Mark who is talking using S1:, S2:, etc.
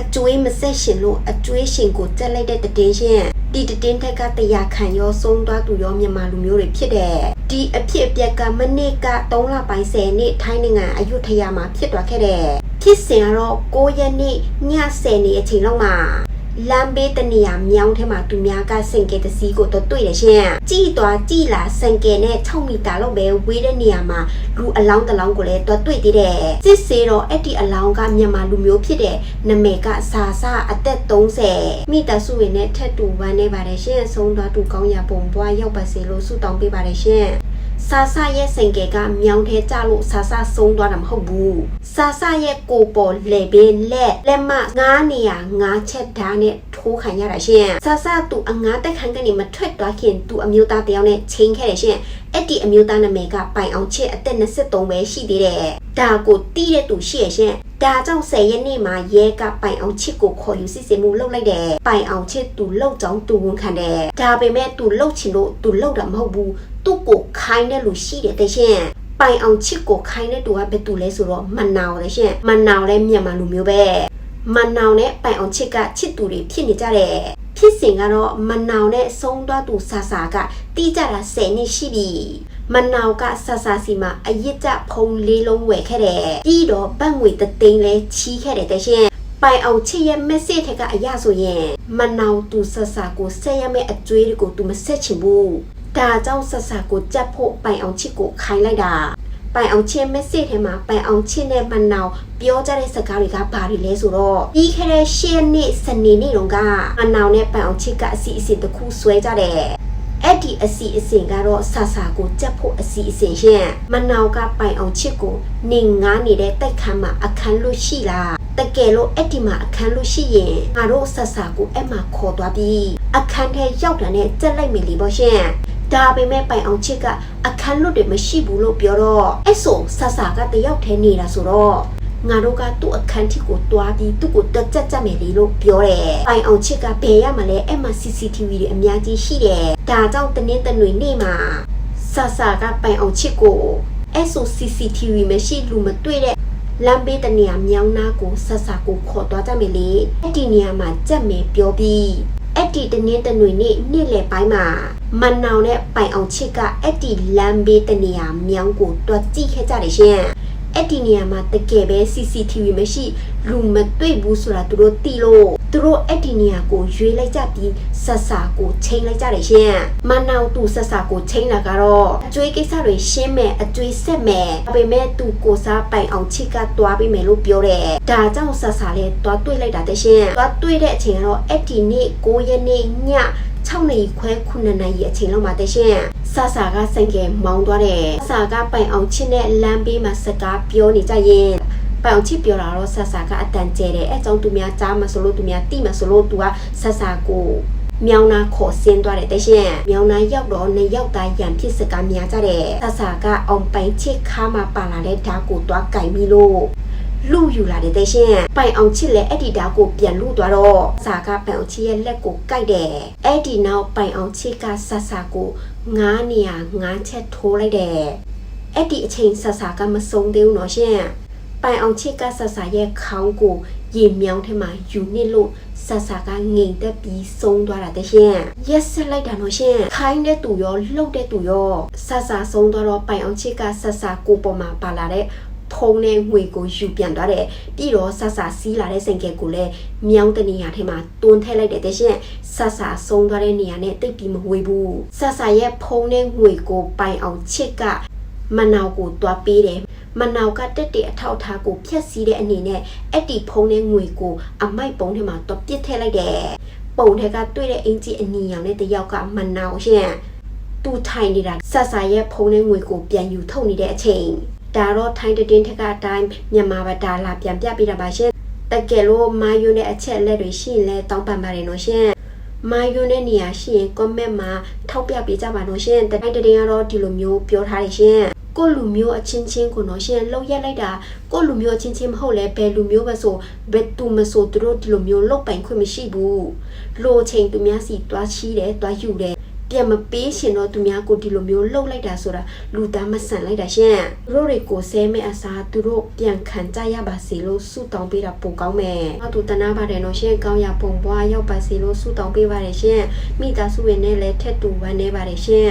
S1: အကျွေးမဆက်ရှင်လို့အကျွေးရှင်ကိုတက်လိုက်တဲ့တည်င်းရှင်ဒီတည်င်းထက်ကတရားခံရောဆုံးသွားသူရောမြန်မာလူမျိုးတွေဖြစ်တယ်ဒီအဖြစ်အပျက်ကမနစ်က3လပိုင်း10နှစ်ထိုင်းနိုင်ငံအယုထယာမှာဖြစ်သွားခဲ့တယ်ဖြစ်စဉ်ကတော့9ရက်နေ့ည10နေ့အချိန်လောက်မှာ လမ်းဘေးတနေရာမြောင်းထဲမှာသူများကစင်ကဲတစီကိုတော့တွေ့တယ်ရှင်ကြည်သွားကြည်လာစင်ကဲနဲ့6မီတာလောက်ပဲဝေးတဲ့နေရာမှာလူအလောင်းတစ်လောင်းကိုလည်းတော့တွေ့သေးတယ်စစ်စေတော့အဲ့ဒီအလောင်းကမြန်မာလူမျိုးဖြစ်တဲ့နမေကစာစာအသက်30မိသားစုဝင်နဲ့ထက်တူဝမ်းနေပါတယ်ရှင်ဆုံးသွားသူကောင်းရပုံပွားရောက်ပါစေလို့ဆုတောင်းပေးပါတယ်ရှင် ဆာဆာရဲ့စင်ကယ်ကမြောင်းထဲကျလို့ဆာဆာဆုံးသွားတာမဟုတ်ဘူးဆာဆာရဲ့ကိုပေါ်လေဘေးလက်လက်မငားနေရငားချက်ဓာတ်နဲ့ထိုးခံရတာရှင်ဆာဆာသူအငားတက်ခံကနေမထွက်သွားခင်သူအမျိုးသားတယောက်နဲ့ချင်းခဲ့တယ်ရှင်အဲ့ဒီအမျိုးသားနာမည်ကပိုင်အောင်ချစ်အသက်23ပဲရှိသေးတယ် ဒါကိုတီးတဲ့သူရှိရရှင်ဒါကြောင့်10ရက်နေ့မှာရဲကပိုင်အောင်ချစ်ကိုခေါ်ယူစစ်ဆေးမှုလုပ်လိုက်တယ်ပိုင်အောင်ချစ်သူလှုပ်ကြောင်းသူဝန်ခံတယ်ဒါပေမဲ့သူလှုပ်ချင်လို့သူလှုပ်တာမဟုတ်ဘူးသူ့ကိုခိုင်းတဲ့လူရှိတယ်တဲ့ရှင်ပိုင်အောင်ချစ်ကိုခိုင်းတဲ့သူကဘယ်သူလဲဆိုတော့မနောင်လေရှင်မနောင်လည်းမြန်မာလူမျိုးပဲမနောင်နဲ့ပိုင်အောင်ချစ်ကချစ်သူတွေဖြစ်နေကြတယ်ဖြစ်စဉ်ကတော့မနောင်နဲ့ဆုံးသွားသူဆာဆာကတီးကြတာ10နှစ်ရှိပြီ မနောင်ကဆာဆာစီမှာအရစ်ကြဖုံလေးလုံးဝယ်ခဲ့တယ်ပြီးတော့ဘတ်ငွေတသိန်းလဲချီးခဲ့တယ်တဲ့ရှင်ပိုင်အောင်ချစ်ရဲ့ message ထက်ကအရာဆိုရင်မနောင်သူဆဆာကိုဆက်ရမယ့်အကျွေးတွေကိုသူမဆက်ချင်ဘူးဒါကြောင့်ဆဆာကိုကြက်ဖို့ပိုင်အောင်ချစ်ကိုခိုင်းလိုက်တာပိုင်အောင်ချစ် message ထဲမှာပိုင်အောင်ချစ်နဲ့မနောင်ပြောကြတဲ့စကားတွေကဘာတွေလဲဆိုတော့ပြီးခဲ့တဲ့ရှင်းနေ့စနေနေ့တုန်းကမနောင်နဲ့ပိုင်အောင်ချစ်ကအစီအစဉ်တစ်ခုဆွဲကြတယ် အဲ့ဒီအစီအစဉ်ကတော့ဆာဆာကိုကြက်ဖို့အစီအစဉ်ရှင်မနောင်ကပိုင်အောင်ချစ်ကိုနေငားနေတဲ့တိုက်ခန်းမှာအခန်းလို့ရှိလားတကယ်လို့အဲ့ဒီမှာအခန်းလို့ရှိရင်ငါတို့ဆာဆာကိုအဲ့မှာခေါ်သွားပြီးအခန်းထဲရောက်တာနဲ့ကြက်လိုက်မိလီပေါ့ရှင်ဒါပေမဲ့ပိုင်အောင်ချစ်ကအခန်းလွတ်တွေမရှိဘူးလို့ပြောတော့အဲ့ဆိုဆာဆာကတယောက်တည်းနေတာဆိုတော့ငါတို့ကသူ့အခန်းထိကိုတွားပြီးသူ့ကိုတက်ကြက်ကြက်မယ်လေလို့ပြောတယ်။ပိုင်အောင်ချစ်ကဘယ်ရမလဲအဲ့မှာ CCTV တွေအများကြီးရှိတယ်။ ဒါကြောင့်တနေ့တနွေနေ့မှာဆာဆာကပိုင်အောင်ချစ်ကိုအဲ့ဆို CCTV မရှိလူမတွေ့တဲ့လမ်းဘေးတနေရာမြောင်းနာကိုဆဆာကိုခေါ်သွားကြမယ်လေအဲ့ဒီနေရာမှာကြက်မယ်ပြောပြီးအဲ့ဒီတနင်းတနွေနေ့နေ့လယ်ပိုင်းမှာမန်နောင်နဲ့ပိုင်အောင်ချစ်ကအဲ့ဒီလမ်းဘေးတနေရာမြောင်းကိုတွားကြည့်ခဲ့ကြတယ်ရှင်အဲ့ဒီနေရာမှာတကယ်ပဲ CCTV မရှိလူမတွေ့ဘူးဆိုတာသူတို့သိလို့ သူတို့အဲ့ဒီနေရာကိုရွေးလိုက်ကြပြီးဆက်စာကိုချိန်လိုက်ကြတယ်ရှင်မနောင်သူဆက်စာကိုချိန်လာကတော့အကျွေးကိစ္စတွေရှင်းမယ်အကျွေးဆက်မယ်ဒါပေမဲ့သူကိုစားပိုင်အောင်ချစ်ကတွားပြီးမယ်လို့ပြောတယ်ဒါကြောင့်ဆက်စာလည်းတွားတွေ့လိုက်တာတဲ့ရှင်တွားတွေ့တဲ့အချိန်ကတော့အဲ့ဒီနေ့9ရက်နေ့ည6နာရီခွဲ9နာရီအချိန်လောက်မှာတဲ့ရှင်ဆာဆာကစံကဲမောင်းသွားတယ်ဆာကပိုင်အောင်ချစ်နဲ့လမ်းဘေးမှာစကားပြောနေကြရင် ပိုင်အောင်ချစ်ပြောတာတော့ဆာဆာကအတန်ကျဲတယ်အဲကြောင့်သူများကြားမဆိုလို့သူများတိမဆိုလို့သူကဆာဆာကိုမြောင်းနာခေါ်ဆင်းသွားတယ်တရှင်မြောင်းနာရောက်တော့နေရောက်သားရံဖြစ်စကားများကြတယ်ဆာဆာကအောင်ပိုင်ချစ်ခါမှာပါလာတဲ့ဓာတ်ကိုတွားကင်ပြီးလို့လူယူလာတဲ့တဲ့ရှင်ပိုင်အောင်ချစ်လည်းအဲ့ဒီဓာတ်ကိုပြန်လူသွားတော့ဆာကပိုင်အောင်ချစ်ရဲ့လက်ကိုကိုက်တယ်အဲ့ဒီနောက်ပိုင်အောင်ချစ်ကဆာဆာကိုငားနေရငားချက်ထိုးလိုက်တယ်အဲ့ဒီအချိန်ဆာဆာကမဆုံးသေးဘူးနော်ရှင် ပိုင်အောင်ချစ်ကဆာဆာရဲ့ခေါင်းကိုရေမြောင်းထဲမှာယူနစ်လို့ဆာဆာကငိမ်သက်ပြီးဆုံးသွားတာတဲ့ရှင်ရက်ဆက်လိုက်တာနော်ရှင်ခိုင်းတဲ့သူရောလှုပ်တဲ့သူရောဆာဆာဆုံးသွားတော့ပိုင်အောင်ချစ်ကဆာဆာကိုပေါ်မှာပါလာတဲ့ဖုံးနဲ့ငွေကိုယူပြန်သွားတယ်ပြီးတော့ဆဆစီးလာတဲ့စင်ကဲကိုလည်းမြောင်းတဲ့နေရာထဲမှာတွန်းထည့်လိုက်တယ်တဲ့ရှင်ဆဆဆုံးသွားတဲ့နေရာနဲ့တိတ်ပြီးမဝေးဘူးဆဆရဲ့ဖုံးနဲ့ငွေကိုပိုင်အောင်ချစ်ကမနောင်ကိုတွားပေးတယ် မနောက်ကတက်တဲ့အထောက်ထားကိုဖြက်စီးတဲ့အနေနဲ့အဲ့ဒီဖုံးနဲ့ငွေကိုအမိုက်ပုံးထဲမှာတွားပစ်ထည့်လိုက်တယ်ပုံထက်ကတွေ့တဲ့အင်ကြီးအနီရောင်နဲ့တယောက်ကမနောင်ရှင်သူထိုင်နေတာဆဆရဲ့ဖုံးနဲ့ငွေကိုပြန်ယူထုတ်နေတဲ့အချိန်ဒါတော့ထိုင်းတည်င်းထက်ကအတိုင်းမြန်မာဘာဒါလာပြန်ပြပေးတာပါရှင်တကယ်လို့မာယွန်းနဲ့အချက်လက်တွေရှိရင်လည်းတောင်းပန်ပါတယ်နော်ရှင်မာယွန်းတဲ့နေရာရှိရင် comment မှာထောက်ပြပေးကြပါနော်ရှင်တိုင်တည်င်းကတော့ဒီလိုမျိုးပြောထားတယ်ရှင် ကိုလူမျိုးအချင်းချင်းကိုနော်ရှင်လှုပ်ရက်လိုက်တာကိုလူမျိုးအချင်းချင်းမဟုတ်လဲဘယ်လူမျိုးပဲဆိုဘယ်သူမဆိုသူတို့ဒီလိုမျိုးလှုပ်ပိုင်ခွင့်မရှိဘူးလိုချိန်သူများစီတွားချီးတယ်တွားယူတယ်ပြန်မပေးရှင်တော့သူများကိုဒီလိုမျိုးလှုပ်လိုက်တာဆိုတာလူသားမဆန်လိုက်တာရှင်သူတို့တွေကိုဆဲမဲ့အစားသူတို့ပြန်ခံကြရပါစေလို့ဆုတောင်းပေးတာပိုကောင်းမယ်နောက်သူတနာပါတယ်နော်ရှင်ကောင်းရပုံပွားရောက်ပါစေလို့ဆုတောင်းပေးပါတယ်ရှင်မိသားစုဝင်နဲ့လည်းထက်တူဝမ်းနေပါတယ်ရှင်